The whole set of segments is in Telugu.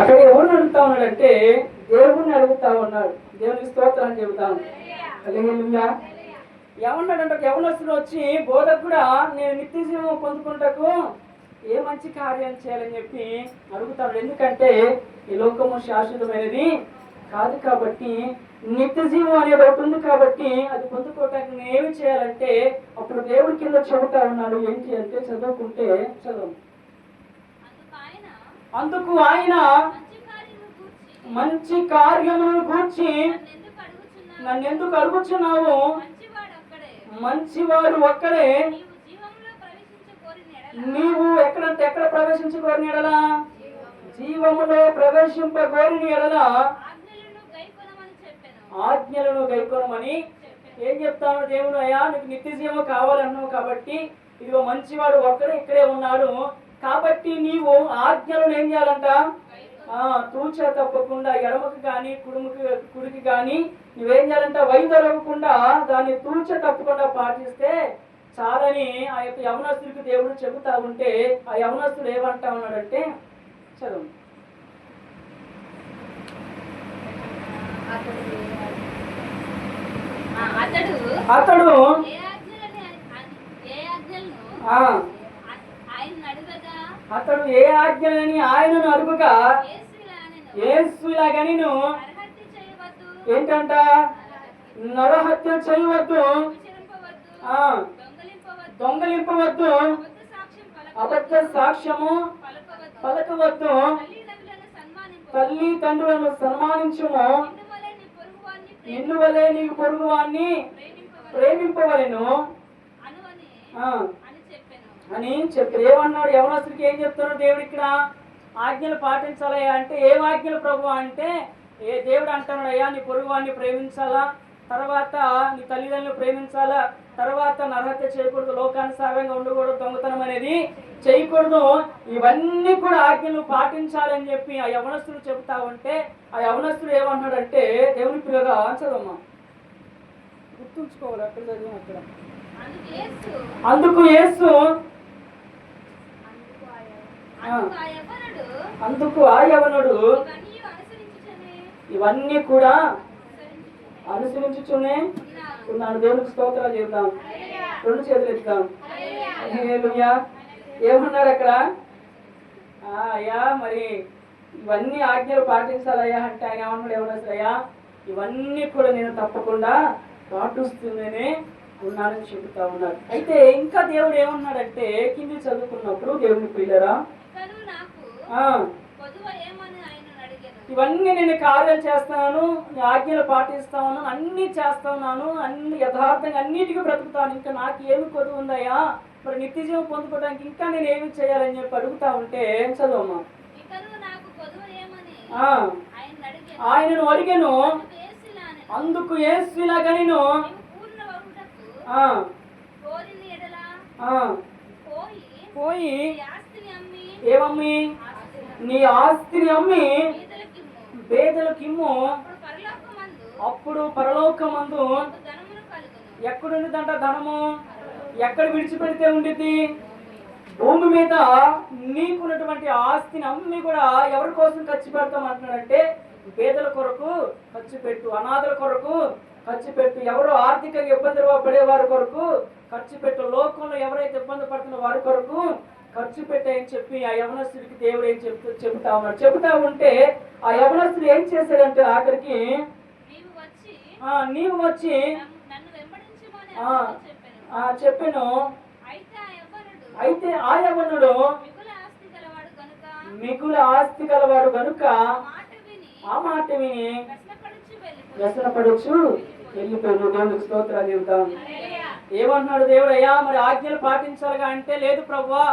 అక్కడ ఎవరిని అడుగుతా ఉన్నాడంటే దేవుణ్ణి అడుగుతా ఉన్నాడు దేవునికి స్తోత్రాన్ని చెబుతాను హల్లెలూయా. ఏమన్నాడంటే ఎవరు యవనస్తుడు వచ్చి కూడా నేను నిత్య జీవం పొందుకుంటకు ఏ మంచి కార్యం చేయాలని చెప్పి అడుగుతాడు. ఎందుకంటే ఈ లోకము శాశ్వతమైనది కాదు కాబట్టి నిత్య జీవం అనేది ఒకటి ఉంది కాబట్టి అది పొందుకోవటానికి నేను ఏమి చేయాలంటే అప్పుడు దేవుడి కింద చెబుతా ఉన్నాడు. ఏంటి అంటే చదువుకుంటే చదువు. అందుకు ఆయన మంచి కార్యములను గూర్చి నన్నెందుకు అడుగుచున్నావు? నన్ను ఎందుకు అడుగుచున్నావు మంచివాడు ఒక్కడే. ఒక్కడే నీవు ఎడల ఎక్కడంటే ఎక్కడ ప్రవేశించగోరిన ఎడలా జీవములో ప్రవేశింపగోరిన ఎడలా ఆజ్ఞలను గైకొనమని ఆజ్ఞలను గైకొనమని ఏం చెప్తాను దేవుడు అయ్యా నీకు నిత్య జీవం కావాలన్నావు కాబట్టి ఇదిగో మంచివాడు ఒక్కడే ఇక్కడే ఉన్నాడు కాబట్టి నీవు ఆజ్ఞలను ఏం చేయాలంట? తూచ తప్పకుండా ఎడమకు కానీ కుడుముకి కుడికి కానీ నువ్వేం చేయాలంట? వైదొరగకుండా దాన్ని తూచ తప్పకుండా పాటిస్తే చాలని ఆ యొక్క యవనస్తుడికి దేవుడు చెబుతా ఉంటే ఆ యవనస్తుడు ఏమంటా ఉన్నాడంటే చదువు. అతడు అతడు ఏ ఆజ్ఞలని ఆయన- ఏ ఆజ్ఞలను ఆ ఆ- ఆయనను అడుగగా అతడు ఏ ఆజ్ఞలని ఆయనను అడుగుగా ఏసులాగని ఏంటంట? నరహత్య చేయవద్దు. దొంగలింపవద్దు, అబద్ధ సాక్ష్యము పలకవద్దు, తల్లి తండ్రులను సన్మానించుము. నిన్నువలె నీ పొరుగువాన్ని ప్రేమింపవలెను. అని చెప్పెను. అని చెప్పి ఏమన్నాడు? యవనస్తుడికి ఏం చెప్తున్నాడు దేవుడు ఇక్కడ ఆజ్ఞలు పాటించాలయ్యా అంటే ఏం ఆజ్ఞలు ప్రభు అంటే ఏ దేవుడు అంటున్నాడు అయ్యా నీ పొరుగు వాడిని ప్రేమించాలా? తర్వాత నీ తల్లిదండ్రులు ప్రేమించాలా? తర్వాత నరహత్య చేయకూడదు లోకానుసారంగా ఉండకూడదు దొంగతనం అనేది చేయకూడదు. ఇవన్నీ కూడా ఆజ్ఞలు పాటించాలని చెప్పి ఆ యవనస్తుడు చెబుతా ఉంటే ఆ యవనస్తుడు ఏమన్నాడంటే దేవుని పిల్లగా చదవమ్మా. గుర్తుంచుకోవాలి అక్కడ చదివిన అక్కడ. అందుకు యేసు అందుకు ఆ. యవనుడు ఇవన్నీ కూడా అనుసరించుచునే. ఉన్నాడు. దేవునికి స్తోత్రాలు చెబుదాం రెండు చేతులు ఎత్తుదాం హల్లెలూయా. ఏమన్నాడు అక్కడ? ఆ, అయ్యా మరి ఇవన్నీ ఆజ్ఞలు పాటించాలయ్యా అంటే ఆయన ఏమన్నాడు? ఏమన్నా అయ్యా? ఇవన్నీ కూడా నేను తప్పకుండా పాటిస్తూనే ఉన్నానని చెబుతా ఉన్నాడు. అయితే ఇంకా దేవుడు ఏమన్నాడంటే కింది చదువుకున్నప్పుడు దేవుని పిల్లరా ఇతడు నాకు ఆ పొదువ ఏమని ఆయనను అడిగాను ఇవన్నీ నేను కార్యాలు చేస్తున్నాను ఆజ్ఞలు పాటిస్తా ఉన్నాను అన్ని చేస్తా ఉన్నాను అన్ని యథార్థంగా అన్నిటికీ బ్రతుకుతాను. ఇంకా నాకు ఏమి కొద్దు ఉందయ్యా? మరి నిత్య జీవం పొందుకోవడానికి ఇంకా నేను ఏమి చేయాలని చెప్పి అడుగుతా ఉంటే చదువమ్మా? ఆ, ఆయనను అడిగాను. అందుకు ఎడల ఆ, పోయి ఏమమ్మి? నీ ఆస్తిని అమ్మి పేదలకిమ్ము. అప్పుడు పరలోకమందు అప్పుడు ఎక్కడుండిదంట ధనము? ఎక్కడ విడిచిపెడితే ఉండిద్ది? భూమి మీద నీకున్నటువంటి ఆస్తిని అమ్మి కూడా ఎవరి కోసం ఖర్చు పెడతాం అంటున్నాడంటే పేదల కొరకు ఖర్చు పెట్టు అనాథల కొరకు ఖర్చు పెట్టు ఎవరు ఆర్థికంగా ఇబ్బంది పడే వారి కొరకు ఖర్చు పెట్టు. లోకంలో ఎవరైతే ఇబ్బంది పడుతున్న వారి కొరకు ఖర్చు పెట్టాయని చెప్పి ఆ యవనస్తుడికి దేవుడు ఏం చెప్తూ చెబుతా ఉన్నాడు. చెబుతా ఉంటే ఆ యవనస్తుడు ఏం చేశాడంటే ఆఖరికి నీవు వచ్చి చెప్పెను. అయితే ఆ యవనుడు మిగుల ఆస్తి గలవాడు గనుక ఆ మాట విని. వ్యసనపడచ్చు వెళ్ళిపోయాడు. దేవునికి స్తోత్రాలు చెబుతాం. హల్లెలూయా. ఏమంటున్నాడు దేవుడు? అయ్యా మరి ఆజ్ఞలు పాటించాలిగా అంటే లేదు ప్రభువా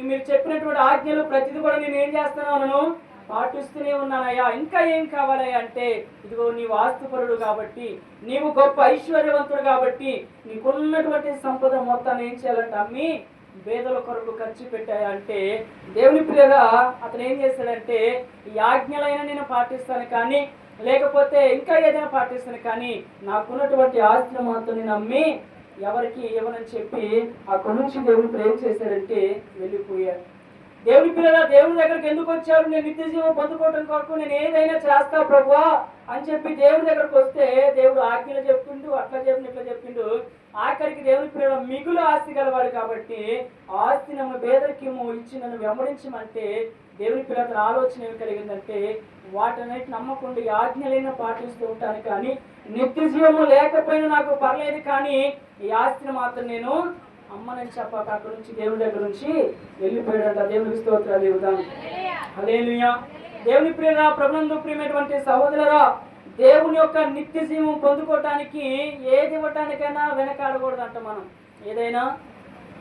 మీరు చెప్పినటువంటి ఆజ్ఞలు ప్రతిదీ కూడా నేను ఏం చేస్తున్నాను పాటిస్తూనే ఉన్నానయ్యా. ఇంకా ఏం కావాలయ్యా అంటే ఇదిగో నీవు ఆస్తిపరుడు కాబట్టి నీవు గొప్ప ఐశ్వర్యవంతుడు కాబట్టి నీకున్నటువంటి సంపద మొత్తాన్ని ఏం చేయాలంటే అమ్మి పేదల కొరకు ఖర్చు పెట్టాయా అంటే దేవుని పిల్లగా అతను ఏం చేశాడంటే ఈ ఆజ్ఞలైనా నేను పాటిస్తాను కానీ లేకపోతే ఇంకా ఏదైనా పాటిస్తాను కానీ నాకున్నటువంటి ఆస్తిని మాత్రం నేను అమ్మి ఎవరికి ఇవ్వనని చెప్పి ఆ నుంచి దేవుడు ప్రేమ చేశారంటే వెళ్ళిపోయారు. దేవుని పిల్లల దేవుని దగ్గరికి ఎందుకు వచ్చారు? నేను నిత్య జీవం పొందుకోవడం కొరకు నేను ఏదైనా చేస్తా ప్రభువా అని చెప్పి దేవుని దగ్గరకు వస్తే దేవుడు ఆజ్ఞలు చెప్పిండు అట్లా చెప్పిన ఇట్లా చెప్పిండు. ఆఖరికి దేవుని పిల్లల మిగులు ఆస్తి గలవాడు కాబట్టి ఆస్తి నన్ను పేదరికేమో ఇచ్చి నన్ను వెంబడించమంటే దేవుని పిల్లల ఆలోచన ఏమి కలిగిందంటే వాటన్నిటి నమ్మకుండా ఈ ఆజ్ఞలైనా పాటిస్తూ ఉంటాను కానీ నిత్య జీవము లేకపోయినా నాకు పర్లేదు కానీ ఈ ఆస్తిని మాత్రం నేను అమ్మనని చెప్పాక అక్కడి నుంచి దేవుని దగ్గర నుంచి వెళ్ళిపోయాడంట. దేవుని స్తోత్రాలు దేవుదాం హల్లెలూయా. దేవుని ప్రియ ప్రభునందు ప్రియమైనటువంటి సహోదరురా దేవుని యొక్క నిత్య జీవం పొందుకోవటానికి ఏది ఇవ్వటానికైనా వెనకాడకూడదంట మనం. ఏదైనా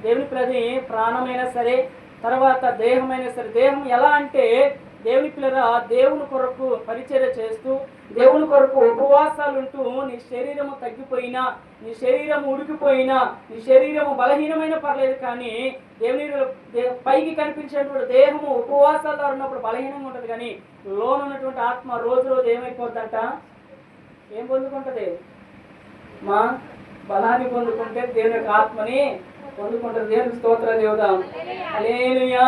దేవుని ప్రతి ప్రాణమైనా సరే తర్వాత దేహమైనా సరే దేహం ఎలా అంటే దేవుని పిల్లరా దేవుని కొరకు పరిచర్య చేస్తూ దేవుని కొరకు ఉపవాసాలు ఉంటూ నీ శరీరము తగ్గిపోయినా నీ శరీరం ఉడికిపోయినా నీ శరీరము బలహీనమైన పర్లేదు కానీ దేవుని పైకి కనిపించేటువంటి దేహము ఉపవాసాలు ఉన్నప్పుడు బలహీనంగా ఉంటుంది కానీ లోన ఉన్నటువంటి ఆత్మ రోజు రోజు ఏమైపోద్దంట? ఏం పొందుకుంటది? మా బలాన్ని పొందుకుంటే దేవుని యొక్క ఆత్మని పొందుకుంటుంది. దేవునికి స్తోత్ర దేవుదాం అలేలుయా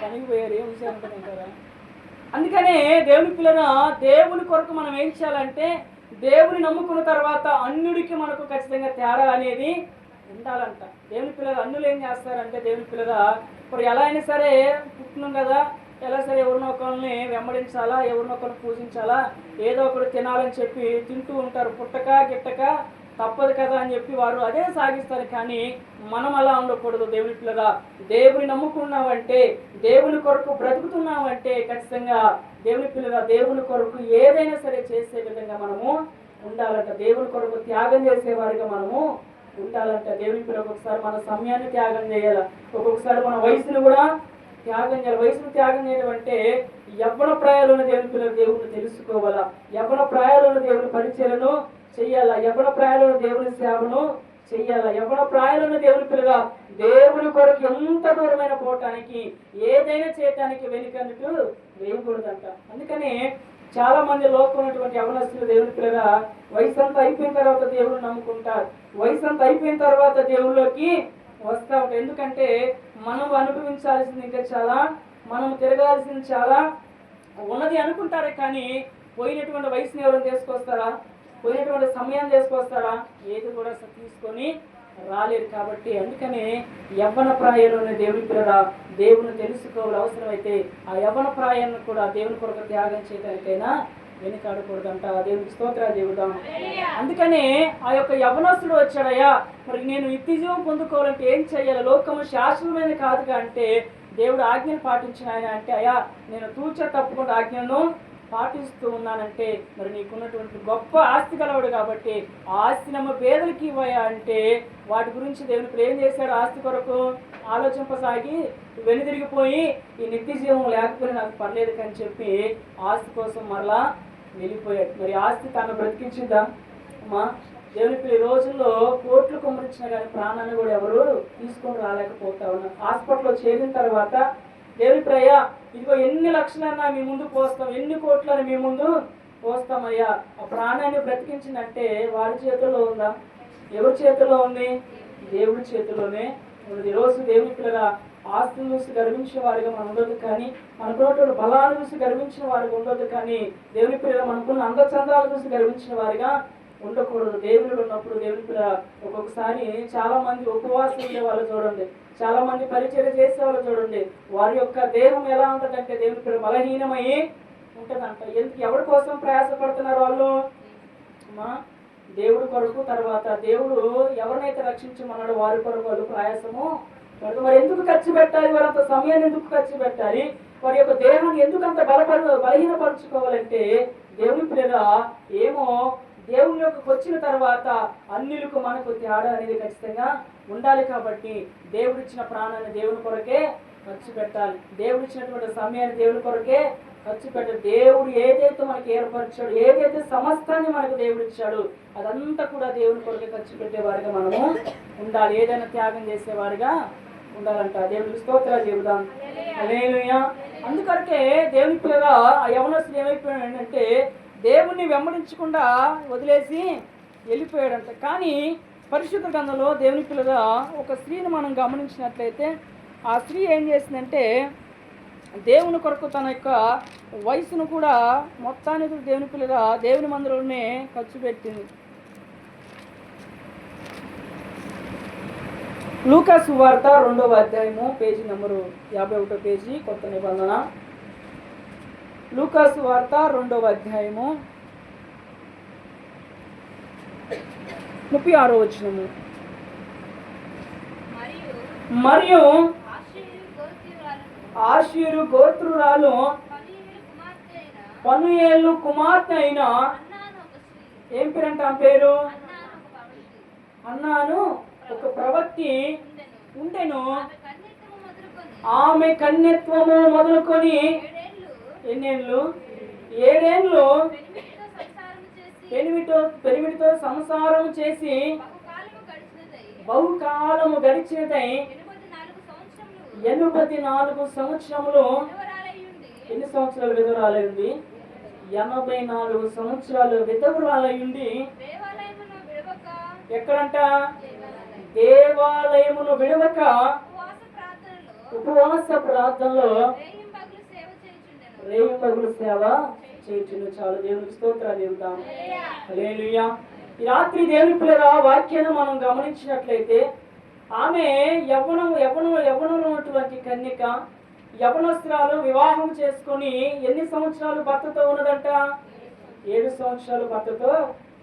పనికి పోయారు. ఏం విషయం అనుకుంటారా అందుకనే దేవుని పిల్లల దేవుని కొరకు మనం ఏం చేయాలంటే దేవుని నమ్ముకున్న తర్వాత అన్యుడికి మనకు ఖచ్చితంగా తేడా అనేది ఉండాలంట. దేవుని పిల్లలు అన్నులు ఏం చేస్తారంటే దేవుని పిల్లల ఇప్పుడు ఎలా అయినా సరే పుట్టినాం కదా ఎలా సరే ఎవరినో ఒకరిని వెంబడించాలా ఎవరినొకరిని పూజించాలా ఏదో ఒకరు తినాలని చెప్పి తింటూ ఉంటారు. పుట్టక గిట్టక తప్పదు కదా అని చెప్పి వారు అదే సాగిస్తారు. కానీ మనం అలా ఉండకూడదు దేవుని పిల్లగా దేవుని నమ్ముకున్నామంటే దేవుని కొరకు బ్రతుకుతున్నామంటే ఖచ్చితంగా దేవుని పిల్లగా దేవుని కొరకు ఏదైనా సరే చేసే విధంగా మనము ఉండాలంట. దేవుని కొరకు త్యాగం చేసేవారిగా మనము ఉండాలంట. దేవుని పిల్లలు ఒక్కొక్కసారి మన సమయాన్ని త్యాగం చేయాలి. ఒక్కొక్కసారి మన వయసును కూడా త్యాగం చేయాలి. వయసును త్యాగం చేయడం అంటే యవ్వన ప్రాయాలను దేవుని పిల్లలు దేవుని తెలుసుకోవాలా. యవ్వన ప్రాయాలను దేవుని పరిచయలను చెయ్యాలా? యవ్వన ప్రాయాలను దేవుని సేవను చెయ్యాలా? యవ్వన ప్రాయాలను దేవుని పిల్లగా? దేవుని కొరకు ఎంత దూరమైన పోవటానికి ఏదైనా చేయటానికి వెనుకన్నట్టు వేయకూడదంట అందుకని చాలా మంది లోకం ఉన్నటువంటి యవనస్తులు దేవుని పిల్లగా వయసు అంతా అయిపోయిన తర్వాత దేవుడు నమ్ముకుంటారు. వయసు అంతా అయిపోయిన తర్వాత దేవుళ్ళలోకి వస్తా ఉంటారు. ఎందుకంటే మనం అనుభవించాల్సింది ఇంకా చాలా మనం తిరగాల్సింది చాలా ఉన్నది అనుకుంటారే కానీ పోయినటువంటి వయసుని ఎవరైనా తీసుకొస్తారా? పోయినటువంటి సమయం తీసుకొస్తారా ఏది కూడా తీసుకొని రాలేరు కాబట్టి అందుకనే యవ్వన ప్రాయంలోనే దేవుని పిల్లరా దేవుని తెలుసుకోవాలి అవసరమైతే ఆ యవ్వన ప్రాయాన్ని కూడా దేవుని కొరకు త్యాగం చేయడానికైనా వెనుకాడకూడదంట. దేవునికి స్తోత్ర చెబుదాం. అందుకనే ఆ యొక్క యవనస్తుడు వచ్చాడయ్యా మరి నేను నిత్య జీవం పొందుకోవాలంటే ఏం చేయాలి? లోకము శాశ్వతమైన కాదుగా అంటే దేవుడు ఆజ్ఞను పాటించిన ఆయన అంటే అయ్యా నేను తూచ తప్పకుండా ఆజ్ఞను పాటిస్తూ ఉన్నానంటే మరి నీకున్నటువంటి గొప్ప ఆస్తి కలవాడు కాబట్టి ఆ ఆస్తి నమ్మ పేదలకి ఇవ్వయా అంటే వాటి గురించి దేవుని ప్రేమ చేశాడు? ఆస్తి కొరకు ఆలోచింపసాగి వెనుదిరిగిపోయి ఈ నిత్య జీవం లేకపోయినా నాకు పర్లేదు అని చెప్పి ఆస్తి కోసం మరలా వెళ్ళిపోయాడు మరి ఆస్తి తను బ్రతికించిందా? అమ్మా దేవుని ఈ రోజుల్లో కోట్లు కుమ్మరించిన కానీ ప్రాణాన్ని కూడా ఎవరు తీసుకొని రాలేకపోతా ఉన్నారు. హాస్పిటల్లో చేరిన తర్వాత దేవుని ప్రయా లక్షలన్నా మీ ముందు పోస్తాం. ఎన్ని కోట్లని మీ ముందు పోస్తామయ్యా. ఆ ప్రాణాన్ని బ్రతికించినట్టే వారి చేతుల్లో ఉందా? ఎవరి చేతిలో ఉంది? దేవుడి చేతిలోనే ఉన్నది. ఈరోజు దేవుడి పిల్లగా ఆస్తులు చూసి గర్వించిన వారిగా మనం ఉండదు కానీ మనకున్నటువంటి బలాలు చూసి గర్వించిన వారిగా ఉండదు కానీ దేవుని పిల్లలు మనకున్న అందచందాలు చూసి గర్వించిన వారిగా ఉండకూడదు. దేవుడు ఉన్నప్పుడు దేవుని ఒక్కొక్కసారి చాలా మంది ఉపవాసం ఉండే వాళ్ళు చూడండి. చాలా మంది పరిచయం చేసే వాళ్ళు చూడండి. వారి యొక్క దేహం ఎలా ఉంటుందంటే దేవుని బలహీనమై ఉంటుందంట. ఎందుకు? ఎవరి కోసం ప్రయాసపడుతున్నారు వాళ్ళు? అమ్మా దేవుడి కొరకు తర్వాత దేవుడు ఎవరినైతే రక్షించమన్నాడో వారి కొరకు వాళ్ళు ప్రయాసము పడుతు- మరి ఎందుకు ఖర్చు పెట్టాలి? వారు అంత సమయాన్ని ఎందుకు ఖర్చు పెట్టాలి? వారి యొక్క దేహాన్ని ఎందుకు అంత బలపరు బలహీనపరచుకోవాలంటే దేవుని పిల్లల ఏమో దేవుని యొక్క వచ్చిన తర్వాత అన్నిలకు మనకు తేడా అనేది ఖచ్చితంగా ఉండాలి కాబట్టి దేవుడిచ్చిన ప్రాణాన్ని దేవుని కొరకే ఖర్చు పెట్టాలి. దేవుడిచ్చినటువంటి సమయాన్ని దేవుని కొరకే ఖర్చు పెట్టాలి. దేవుడు ఏదైతే మనకి ఏర్పరిచాడు ఏదైతే సమస్తాన్ని మనకు దేవుడు ఇచ్చాడు అదంతా కూడా దేవుని కొరకే ఖర్చు పెట్టేవారిగా మనము ఉండాలి. ఏదైనా త్యాగం చేసేవారిగా ఉండాలంట. దేవుడికి స్తోత్రాలు చెబుదాం. హల్లెలూయా. అందుకొరకే దేవుని పిల్లగా ఆ యవనస్తులు ఏమైపోయాడంటే దేవుణ్ణి వెంబడించకుండా వదిలేసి వెళ్ళిపోయాడంట. కానీ పరిశుద్ధ గ్రంథంలో దేవుని పిల్లగా ఒక స్త్రీని మనం గమనించినట్లయితే ఆ స్త్రీ ఏం చేసిందంటే దేవుని కొరకు తన యొక్క వయసును కూడా మొత్తానికి దేవుని పిల్లగా దేవుని మందిరంలోనే ఖర్చు పెట్టింది. లూకాస్ వార్త రెండవ అధ్యాయము పేజీ నెంబరు యాభై ఒకటో పేజీ కొత్త నిబంధన. లూకాసు వార్త రెండవ అధ్యాయము. ముప్పై ఆరో వచ్చినము మరియు ఆశీరు గోత్రురాలు పనియేలు కుమార్తె అయిన కుమార్తె అయిన ఏం పేరంట పేరు? అన్నాను ఒక ప్రవక్తి ఉండెను. ఆమె కన్యత్వము మొదలుకొని ఎన్నేళ్ళు? ఏడేళ్ళు? పెనిమితో పెనిమిటితో సంసారం చేసి బహుకాలము గడిచినదై ఎనభై నాలుగు సంవత్సరములు ఎన్ని సంవత్సరాలు విధవరాలయ్యింది ఎనభై నాలుగు సంవత్సరాలు విడవక ఎక్కడంట? దేవాలయం దేవాలయమును విడవక ఉపవాస ప్రార్థనలో ఉపవాస ప్రార్థనలో రేయింబగలు సేవ రేవు పరుగుల సేవ చేయుచును చాలు. దేవునికి స్తోత్రాలు ఇద్దాం హల్లెలూయా. ఈ రాత్రి దేవుని పిల్లల వాక్యాన్ని మనం గమనించినట్లయితే ఆమె యవ్వనం యవ్వనం యవ్వనంలో ఉన్నటువంటి కన్యక యవనస్త్రాలు వివాహం చేసుకొని ఎన్ని సంవత్సరాలు భర్తతో ఉన్నదంట? ఏడు సంవత్సరాలు భర్తతో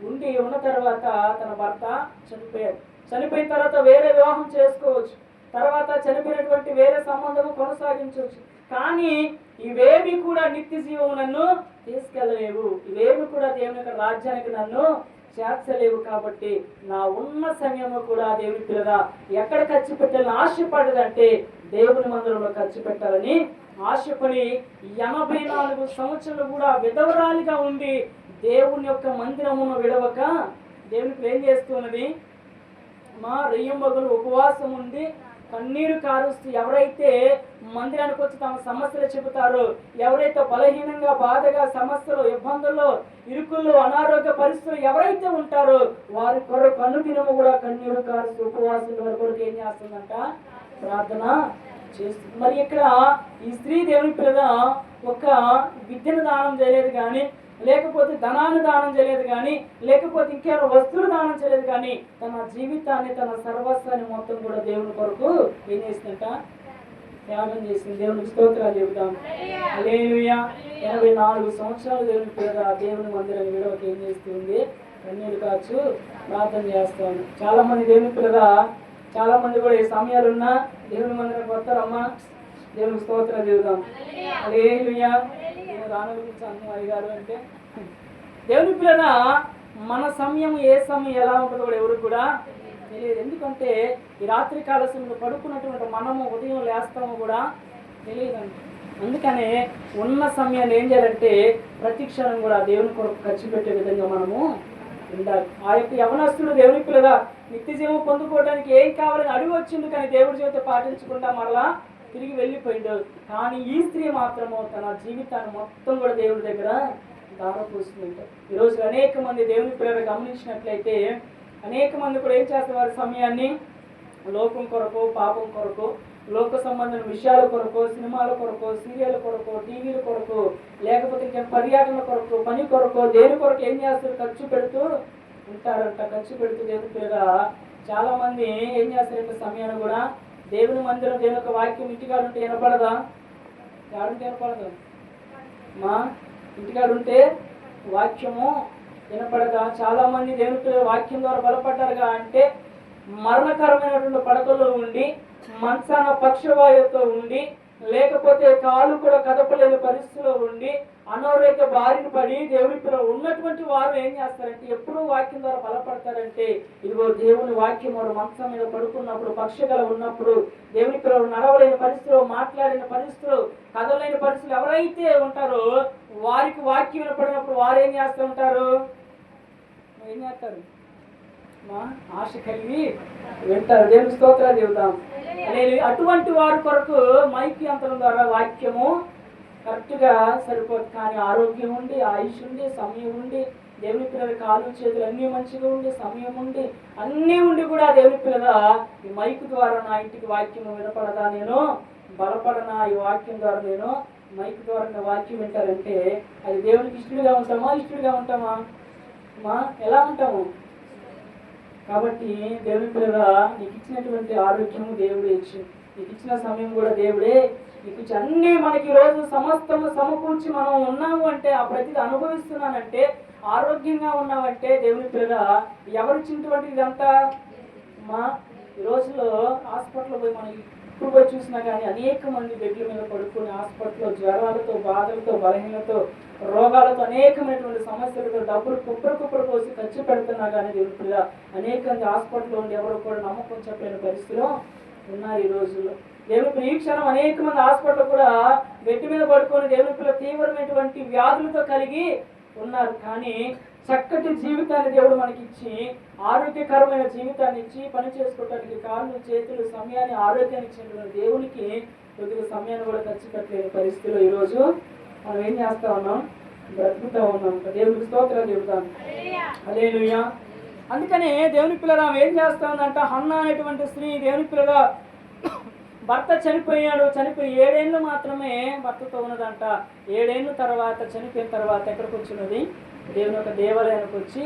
ఉండి ఉన్న తర్వాత తన భర్త చనిపోయాడు చనిపోయిన తర్వాత వేరే వివాహం చేసుకోవచ్చు. తర్వాత చనిపోయినటువంటి వేరే సంబంధము కొనసాగించవచ్చు. కానీ ఇవేవి కూడా నిత్య జీవం నన్ను తీసుకెళ్ళలేవు ఇవేవి కూడా దేవుని యొక్క రాజ్యానికి నన్ను చేర్చలేవు కాబట్టి నా ఉన్న సమయంలో కూడా దేవుని పిల్లగా ఎక్కడ ఖర్చు పెట్టాలని ఆశపడదంటే దేవుని మందిరంలో ఖర్చు పెట్టాలని ఆశపడి ఎనభై నాలుగు సంవత్సరాలు కూడా విధవరాలిగా ఉండి దేవుని యొక్క మందిరమును విడవక దేవునికి ఏం చేస్తున్నది మా రెయ్యంబగులు ఉపవాసం ఉండి కన్నీరు కారుస్తూ ఎవరైతే మందిరానికి వచ్చి తమ సమస్యలు చెబుతారో ఎవరైతే బలహీనంగా బాధగా సమస్యలు ఇబ్బందుల్లో ఇరుకుల్లో అనారోగ్య పరిస్థితులు ఎవరైతే ఉంటారో వారి కొరకు అనుదినము కూడా కన్నీరు కారుస్తూ ఉపవాసం వారి కొరకు ఏం చేస్తుందంట? ప్రార్థన చేస్తుంది. మరి ఇక్కడ ఈ స్త్రీ దేవుని పిల్ల ఒక విద్యను దానం చేయలేదు కానీ లేకపోతే ధనాన్ని దానం చేయలేదు కానీ లేకపోతే ఇంకేమైనా వస్తువులు దానం చేయలేదు కానీ తన జీవితాన్ని తన సర్వస్వాన్ని మొత్తం కూడా దేవుని కొరకు ఏం చేసిందంట? త్యాగం చేసింది. దేవునికి స్తోత్రాలు చెబుతాం. హల్లెలూయా. ఎనభై నాలుగు సంవత్సరాలు దేవుని పేద దేవుని మందిరం విడవకి ఏం చేస్తుంది కన్నీరు కాచు ప్రార్థన చేస్తాను. చాలా మంది దేవుని పిల్లగా చాలా మంది కూడా ఈ సమయాలున్నా దేవుని మందిరం వస్తారమ్మా దేవునికి స్తోత్రాలు చెబుదాం హల్లెలూయా. నేను రానగురించాను అయ్యగారు అంటే దేవుని పిల్లల మన సమయం ఏ సమయం ఎలా ఉంటుందో కూడా ఎవరు కూడా తెలియదు. ఎందుకంటే ఈ రాత్రి కాల సమయంలో పడుకున్నటువంటి మనము ఉదయం లేస్తాము కూడా తెలియదండి. అందుకనే ఉన్న సమయాన్ని ఏం చేయాలంటే ప్రతి క్షణం కూడా దేవుని కొరకు ఖర్చు పెట్టే విధంగా మనము ఉండాలి. ఆ యొక్క యవనస్తుడు దేవుని పిల్లగా నిత్య జీవం పొందుకోవడానికి ఏం కావాలని అడిగి వచ్చింది కానీ దేవుడి చేత పాటించకుండా మరలా తిరిగి వెళ్ళిపోయిండు. కానీ ఈ స్త్రీ మాత్రము తన జీవితాన్ని మొత్తం కూడా దేవుడి దగ్గర దారపోస్తుందంట ఈరోజు అనేక మంది దేవుని పిల్లలు గమనించినట్లయితే అనేక మంది కూడా ఏం చేస్తారు వారి సమయాన్ని లోకం కొరకు పాపం కొరకు లోక సంబంధమైన విషయాల కొరకు సినిమాల కొరకు సీరియల్ కొరకు టీవీల కొరకు లేకపోతే ఇంకా పర్యాటన కొరకు పని కొరకు దేని కొరకు ఏం చేస్తారు? ఖర్చు పెడుతూ ఉంటారంట. ఖర్చు పెడుతూ దేవుని పిల్లగా చాలా మంది ఏం చేస్తారంటే సమయాన్ని కూడా దేవుని మందిరం దేవుని యొక్క వాక్యం ఇంటికాడు ఉంటే వినపడదా? ఏడుంటే వినపడదు? మా ఇంటికాడు ఉంటే వాక్యము వినపడగా చాలామంది దేవుని పిల్లలు వాక్యం ద్వారా బలపడ్డారుగా అంటే మరణకరమైనటువంటి పడకల్లో ఉండి మంచాన పక్షవాయువుతో ఉండి లేకపోతే కాలు కూడా కదపలేని పరిస్థితిలో ఉండి అనారోగ్య బారిన పడి పిల్లలు ఉన్నటువంటి వారు ఏం చేస్తారంటే ఎప్పుడూ వాక్యం ద్వారా బలపడతారంటే ఇదిగో దేవుని వాక్యం వారు మంచం మీద పడుకున్నప్పుడు పక్షగల ఉన్నప్పుడు దేవుని పిల్లలు నడవలేని పరిస్థితిలో మాట్లాడిన పరిస్థితులు కదలలేని పరిస్థితులు ఎవరైతే ఉంటారో వారికి వాక్యం వినపడినప్పుడు వారు ఏం చేస్తూ ఉంటారు? ఏం చేస్తారు? మా ఆశ కలిగి వింటారు. దేవుని స్తోత్రాలు చెబుతాం. అటువంటి వారి కొరకు మైకి యంత్రం ద్వారా వాక్యము కరెక్ట్గా సరిపోదు. కానీ ఆరోగ్యం ఉండి ఆయుష్ ఉండి సమయం ఉండి దేవుని పిల్లల కాలు చేతులు అన్నీ మంచిగా ఉండి సమయం ఉండి అన్నీ ఉండి కూడా దేవుని పిల్లల ఈ మైక్ ద్వారా నా ఇంటికి వాక్యం వినపడదా నేను? బలపడనా ఈ వాక్యం ద్వారా నేను? మైక్ ద్వారా నా వాక్యం వింటారంటే అది దేవునికి ఇష్టడిగా ఉంటామా ఇష్టడిగా ఉంటామా? మా ఎలా ఉంటాము? కాబట్టి దేవుని పిల్లల నీకు ఇచ్చినటువంటి ఆరోగ్యము దేవుడే ఇచ్చి నీకు ఇచ్చిన సమయం కూడా దేవుడే నీకు అన్నీ మనకి రోజు సమస్తము సమకూర్చి మనం ఉన్నాము అంటే ఆ ప్రతిది అనుభవిస్తున్నానంటే ఆరోగ్యంగా ఉన్నామంటే దేవుని పిల్లగా ఎవరిచ్చినటువంటి ఇదంతా? మా ఈ రోజుల్లో హాస్పిటల్లో పోయి మనం ఇప్పుడు పోయి చూసినా కానీ అనేక మంది బెడ్ల మీద పడుకుని హాస్పిటల్లో జ్వరాలతో బాధలతో బలహీనతో రోగాలతో అనేకమైనటువంటి సమస్యలతో డబ్బులు కుప్పలు కుప్పలు పోసి ఖర్చు పెడుతున్నా కానీ దేవుని పిల్ల అనేక మంది హాస్పిటల్లో ఉండి ఎవరు కూడా నమ్మకం చెప్పలేని పరిస్థితిలో ఉన్నారు ఈ రోజుల్లో. దేవుని పిల్ల ఈ క్షణం అనేక మంది హాస్పిటల్ కూడా బెడ్ మీద పడుకొని దేవుని పిల్ల తీవ్రమైనటువంటి వ్యాధులతో కలిగి ఉన్నారు. కానీ చక్కటి జీవితాన్ని దేవుడు మనకి ఇచ్చి ఆరోగ్యకరమైన జీవితాన్ని ఇచ్చి పని చేసుకోవడానికి కాళ్ళు చేతులు సమయాన్ని ఆరోగ్యాన్ని ఇచ్చిన దేవునికి కొద్దిగా సమయాన్ని కూడా ఖర్చు పెట్టలేని పరిస్థితిలో ఈరోజు మనం ఏం చేస్తా ఉన్నాం? బ్రతుకుతా ఉన్నాం. దేవునికి స్తోత్రాలు చెబుతాం. అలేలుయ్యా అందుకనే దేవుని పిల్లరా ఏం చేస్తా ఉందంట? హన్న అనేటువంటి స్త్రీ దేవుని పిల్లరా భర్త చనిపోయాడు చనిపోయి ఏడేళ్ళు మాత్రమే భర్తతో ఉన్నదంట. ఏడేళ్ళు తర్వాత చనిపోయిన తర్వాత ఎక్కడికి వచ్చినది? దేవుని యొక్క దేవాలయానికి వచ్చి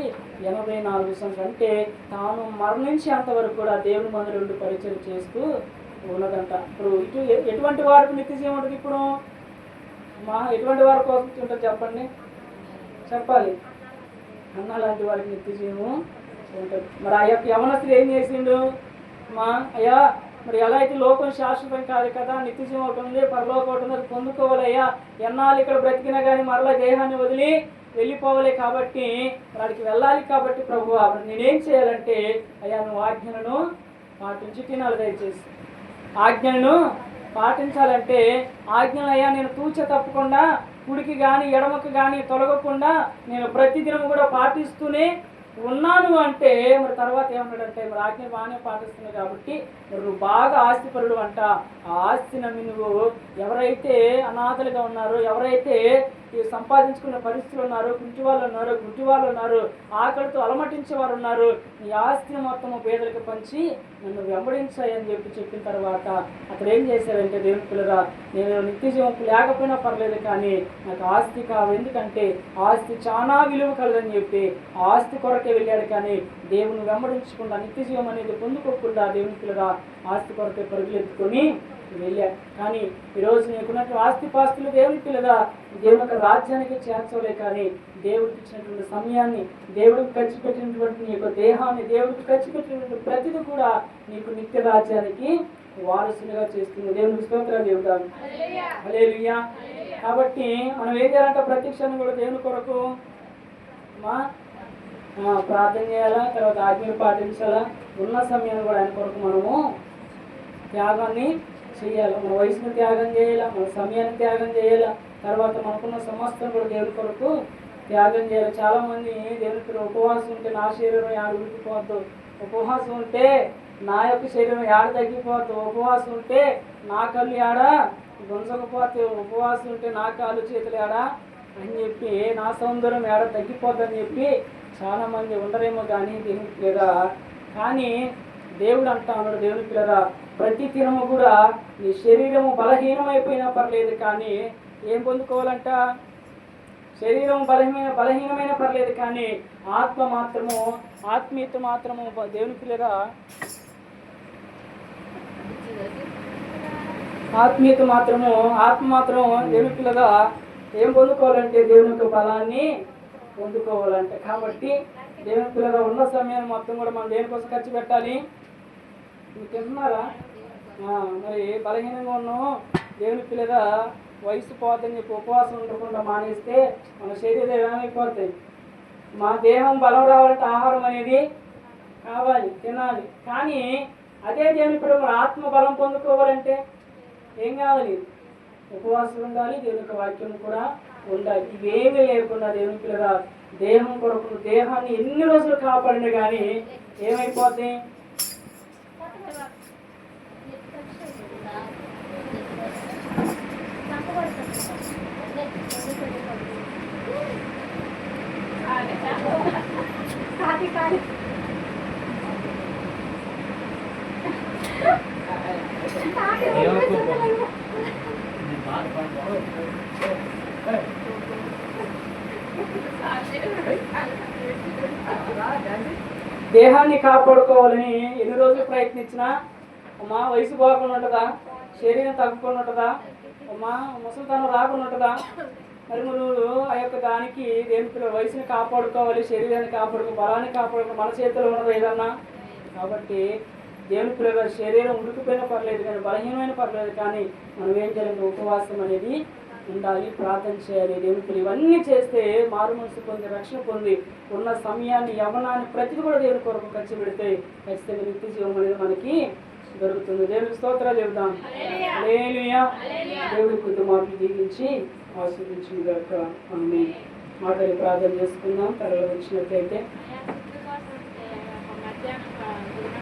ఎనభై నాలుగు సంవత్సరాలు. అంటే తాను మరణించేంత అంతవరకు కూడా దేవుని మందిరంలో పరిచయం చేస్తూ ఉన్నదంట. ఇప్పుడు ఇటు ఎటువంటి వారికి నిత్య జీవం ఉంటుంది ఇప్పుడు? మా ఎటువంటి వారి కోసం ఉంటుంది చెప్పండి? చెప్పాలి. అన్న లాంటి వారికి నిత్యజీవము ఉంటుంది. మరి ఆ యొక్క యవనస్తుడు ఏం చేసిండు? మా అయ్యా మరి ఎలా అయితే లోకం శాశ్వతం కాదు కదా నిత్యజీవం ఒకటి ఉంది పరలోకం ఒకటి ఉంది పొందుకోవాలయ్యా. ఎన్నాళ్ళు ఇక్కడ బ్రతికినా కానీ మరలా దేహాన్ని వదిలి వెళ్ళిపోవాలి కాబట్టి వాడికి వెళ్ళాలి కాబట్టి ప్రభు నేనేం చేయాలంటే అయ్యా నువ్వు ఆజ్ఞలను పాటించి తినాలి దయచేసి. ఆజ్ఞలను పాటించాలంటే ఆజ్ఞలు అయ్యా నేను తూచ తప్పకుండా కుడికి కానీ ఎడమకు కానీ తొలగకుండా నేను ప్రతిదినం కూడా పాటిస్తూనే ఉన్నాను అంటే మరి తర్వాత ఏమన్నాడంటే మరి ఆజ్ఞ బాగానే పాటిస్తున్నావు కాబట్టి మరి నువ్వు బాగా ఆస్తిపరుడు అంట. ఆ ఆస్తి నమ్మి నువ్వు ఎవరైతే అనాథలుగా ఉన్నారో ఎవరైతే సంపాదించుకున్న పరిస్థితులు ఉన్నారు కుంటి వాళ్ళు ఉన్నారు గుడ్డి వాళ్ళు ఉన్నారు ఆకలితో అలమటించే వారు ఉన్నారు నీ ఆస్తిని మొత్తము పేదలకు పంచి నన్ను వెంబడించాయని చెప్పి చెప్పిన తర్వాత అక్కడ ఏం చేశారంటే దేవుని పిల్లరా నేను నిత్య జీవం లేకపోయినా పర్లేదు కానీ నాకు ఆస్తి కావు ఎందుకంటే ఆస్తి చాలా విలువ కలదని చెప్పి ఆస్తి కొరకే వెళ్ళాడు కానీ దేవుని వెంబడించకుండా నిత్య జీవం అనేది పొందుకోకుండా దేవుని పిల్లరా ఆస్తి కొరకే పరుగులు వెళ్ళా కానీ ఈరోజు నీకున్నట్టు ఆస్తి పాస్తులు దేవుని పిల్లగా దేవుని రాజ్యానికి చేర్చలే కానీ దేవుడికి ఇచ్చినటువంటి సమయాన్ని దేవుడికి ఖర్చు పెట్టినటువంటి నీ యొక్క దేహాన్ని దేవుడికి ఖర్చు పెట్టినటువంటి ప్రతిదీ కూడా నీకు నిత్య రాజ్యానికి వారసులుగా చేస్తుంది. దేవునికి స్తోత్రాలు చెబుతాను. హల్లెలూయా. కాబట్టి మనం ఏం చేయాలంటే ప్రతి క్షణం కూడా దేవుని కొరకు మా ప్రార్థన చేయాలా? తర్వాత ఆజ్ఞలు పాటించాలా? ఉన్న సమయాన్ని కూడా ఆయన కొరకు మనము త్యాగాన్ని చేయాలి? మన వయసును త్యాగం చేయాలా? మన సమయాన్ని త్యాగం చేయాలా? తర్వాత మనకున్న సమస్తం కూడా దేవుని కొరకు త్యాగం చేయాలి. చాలా మంది దేవుని ఉపవాసం ఉంటే నా శరీరం యాడ ఉడికిపోద్దు? ఉపవాసం ఉంటే నా యొక్క శరీరం యాడ తగ్గిపోద్దు? ఉపవాసం ఉంటే నా కళ్ళు యాడ గుంజకపోతే? ఉపవాసం ఉంటే నా కాళ్ళు చేతులు యాడ? అని చెప్పి నా సౌందర్యం ఏడ తగ్గిపోద్దని చెప్పి చాలా మంది ఉండరేమో కానీ దేవుని లేదా? కానీ దేవుడు అంటా ఉన్నాడు దేవుని పిల్లగా ప్రతి దినము కూడా నీ శరీరము బలహీనమైపోయినా పర్లేదు కానీ ఏం పొందుకోవాలంట? శరీరం బలహీన బలహీనమైన పర్లేదు కానీ ఆత్మ మాత్రము ఆత్మీయత మాత్రము దేవుని పిల్లగా ఆత్మీయత మాత్రము ఆత్మ మాత్రం దేవుని పిల్లగా ఏం పొందుకోవాలంటే దేవుని యొక్క బలాన్ని పొందుకోవాలంటే. కాబట్టి దేవుని పిల్లగా ఉన్న సమయాన్ని మొత్తం కూడా మనం దేనికోసం ఖర్చు పెట్టాలి? మీకు తింటున్నారా మరి బలహీనంగా ఉన్నాము దేవుని పిల్లగా వయసు పోతుంది చెప్పి ఉపవాసం ఉండకుండా మానేస్తే మన శరీరం ఏమైపోతాయి మా దేహం బలం రావాలంటే ఆహారం అనేది కావాలి తినాలి. కానీ అదే దేవుని ఇప్పుడు మన ఆత్మ బలం పొందుకోవాలంటే ఏం కావాలి? ఉపవాసం ఉండాలి దేవుని యొక్క వాక్యం కూడా ఉండాలి. ఇవేమీ లేకుండా దేవుని పిల్లగా దేహం కొరకు దేహాన్ని ఎన్ని రోజులు కాపాడిన కానీ ఏమైపోతాయి? దేహాన్ని కాపాడుకోవాలని ఎన్ని రోజులు ప్రయత్నించినా మా వయసు బాగుంటుందా శరీరం తగ్గుకుంటుందా అమ్మా ముసలితనం రాకుండా మరి నువ్వు ఆ యొక్క దానికి దేనికి వయసుని కాపాడుకోవాలి శరీరాన్ని కాపాడుకో బలాన్ని కాపాడుకో మన చేతిలో ఉన్నది ఏదన్నా. కాబట్టి దేవుని పిల్లల శరీరం ఉడికిపోయినా పర్లేదు కానీ బలహీనమైన పర్లేదు కానీ మనం ఏం చేయాలి? ఉపవాసం అనేది ఉండాలి ప్రార్థన చేయాలి. దేవుని పిల్లలు ఇవన్నీ చేస్తే మారు మనసు పొంది రక్షణ పొంది ఉన్న సమయాన్ని యమనాన్ని ప్రతిది కూడా దేవుని కొరకు ఖర్చు పెడితే ఖచ్చితంగా నిత్య జీవం అనేది మనకి దొరుకుతుంది దేవునికి స్తోత్రాలు చెబుదాం. హల్లెలూయా. దేవుడి కొద్ది మాటలు దీవించి ఆస్వాదించిన గాక ఆమె ప్రార్థన చేసుకుందాం. తరలో వచ్చినట్లయితే